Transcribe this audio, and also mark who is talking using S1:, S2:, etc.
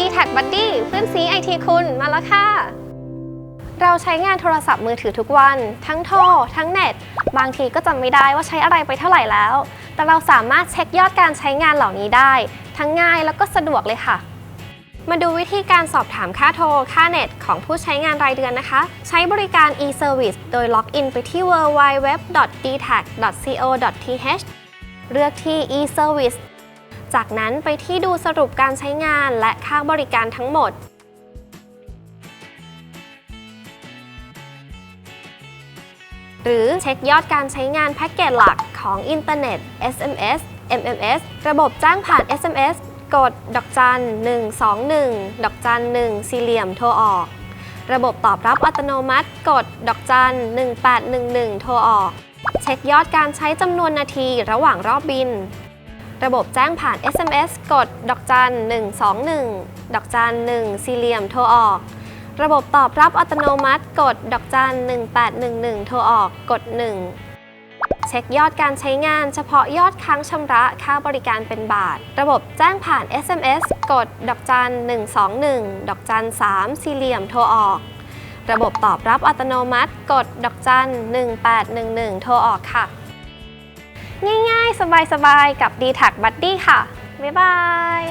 S1: d t a c Buddy เพื่อนซีไอทีคุณมาแล้วค่ะ เราใช้งานโทรศัพท์มือถือทุกวัน ทั้งโทร ทั้งเน็ต บางทีก็จำไม่ได้ว่าใช้อะไรไปเท่าไหร่แล้ว แต่เราสามารถเช็คยอดการใช้งานเหล่านี้ได้ ทั้งง่ายแล้วก็สะดวกเลยค่ะ มาดูวิธีการสอบถามค่าโทร ค่าเน็ต ของผู้ใช้งานรายเดือนนะคะ ใช้บริการ e-service โดยล็อกอินไปที่ www.dtac.co.th เลือกที่ e-service จากนั้นไปที่ดูสรุปการใช้งานและค่าบริการทั้งหมด หรือเช็คยอดการใช้งานแพ็กเกจหลักของอินเทอร์เน็ต SMS MMS ระบบจ้างผ่าน SMS กด ดอกจัน 121 ดอกจัน 1 สี่เหลี่ยมโทรออก ระบบตอบรับอัตโนมัติ กด ดอกจัน 1811 โทรออก เช็คยอดการใช้จำนวนนาทีระหว่างรอบบิน ระบบแจ้งผ่าน SMS กด ดอกจัน 121 ดอกจัน 1 สี่เหลี่ยมโทรออก ระบบตอบรับอัตโนมัติ กด ดอกจัน 1811 โทรออก กด 1 เช็คยอดการใช้งานเฉพาะยอดค้างชำระค่าบริการเป็นบาท ระบบแจ้งผ่าน SMS กด ดอกจัน 121 ดอกจัน 3 สี่เหลี่ยมโทรออก ระบบตอบรับอัตโนมัติ กด ดอกจัน 1811 โทรออกค่ะ ง่ายๆ สบายๆ กับ d t a c Buddy ค่ะ บ๊ายบาย